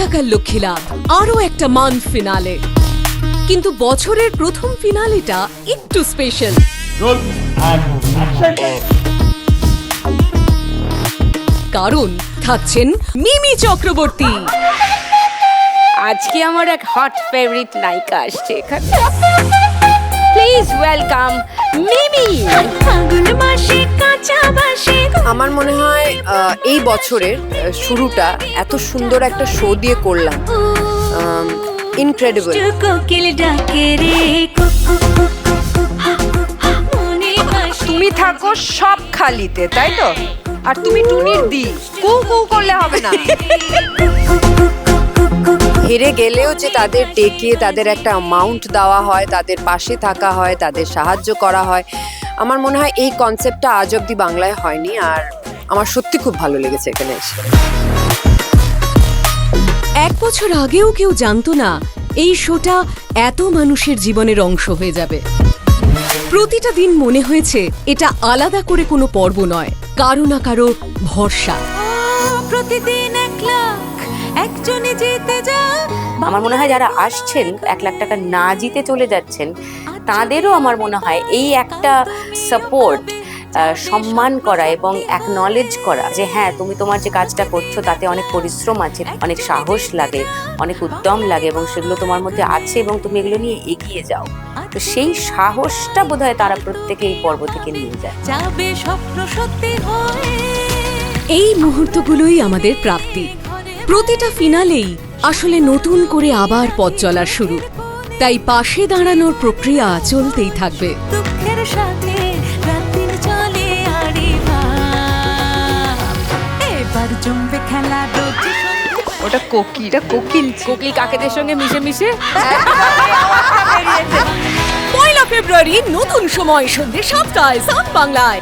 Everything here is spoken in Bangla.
টাকার লক্ষ্মী লাভ আরও একটা মান ফিনালে কিন্তু বছরের প্রথম ফিনালেটা একটু স্পেশাল. কারণ থাকছেন মিমি চক্রবর্তী। আজকে আমার এক হট ফেভারিট নায়িকা আসছে এখানে। প্লিজ ওয়েলকাম মিমি ফাগুন মাসে কাঁচা বাসে আমার মনে হয় আহ, এই বছরের আহ, শুরুটা এত সুন্দর একটা শো দিয়ে করলাম। ইনক্রেডিবল কোকিল ডাকে রে কুকু কুকু কুকু মনে বাসি তুমি থাকো সব খালিতে তাই তো? আর তুমি টুনির দি কু কু করলে হবে না। হেরে গেলেও যে তাদের ডেকে তাদের একটা অ্যামাউন্ট দেওয়া হয় তাদের পাশে থাকা হয় তাদের সাহায্য করা হয় আমার মনে হয় এই কনসেপ্টটা আজ অব্দি বাংলায় হয়নি আর আমার সত্যি খুব ভালো লেগেছে এখানে এসে। এক বছর আগেও কেউ জানতো না এই শোটা এত মানুষের জীবনের অংশ হয়ে যাবে। প্রতিটা দিন মনে হয়েছে এটা আলাদা করে কোনো পর্ব নয় কারও না কারও ভরসা। প্রতিদিন এক লাখ একজনে জিতে যা। আমার মনে হয় যারা আসছেন এক লাখ টাকা না জিতে চলে যাচ্ছেন তাদেরও আমার মনে হয় এই একটা সাপোর্ট সম্মান করা এবং অ্যাকনলেজ করা যে হ্যাঁ তুমি তোমার যে কাজটা করছ তাতে অনেক পরিশ্রম আছে অনেক সাহস লাগে অনেক উদ্যম লাগে এবং সেগুলো তোমার মধ্যে আছে এবং তুমি এগুলো নিয়ে এগিয়ে যাও। তো সেই সাহসটা বোধহয় তারা প্রত্যেকে এই পর্ব থেকে নিয়ে যায়। যাবে স্বপ্ন সত্যি হয়ে। এই মুহূর্তগুলোই আমাদের প্রাপ্তি। প্রতিটা ফিনালেই আসলে নতুন করে আবার পথ চলার শুরু। তাই পাশে দাঁড়ানোর প্রক্রিয়া চলতেই থাকবে। দুঃখের সাথে চলে। এবার জমবে খেলা ওটা কোকিল এটা কোকিল। কোকিল কাকেদের সঙ্গে মিশে মিশে? পয়লা ফেব্রুয়ারি নতুন সময় সন্ধ্যে সাতটায় সাত বাংলায়।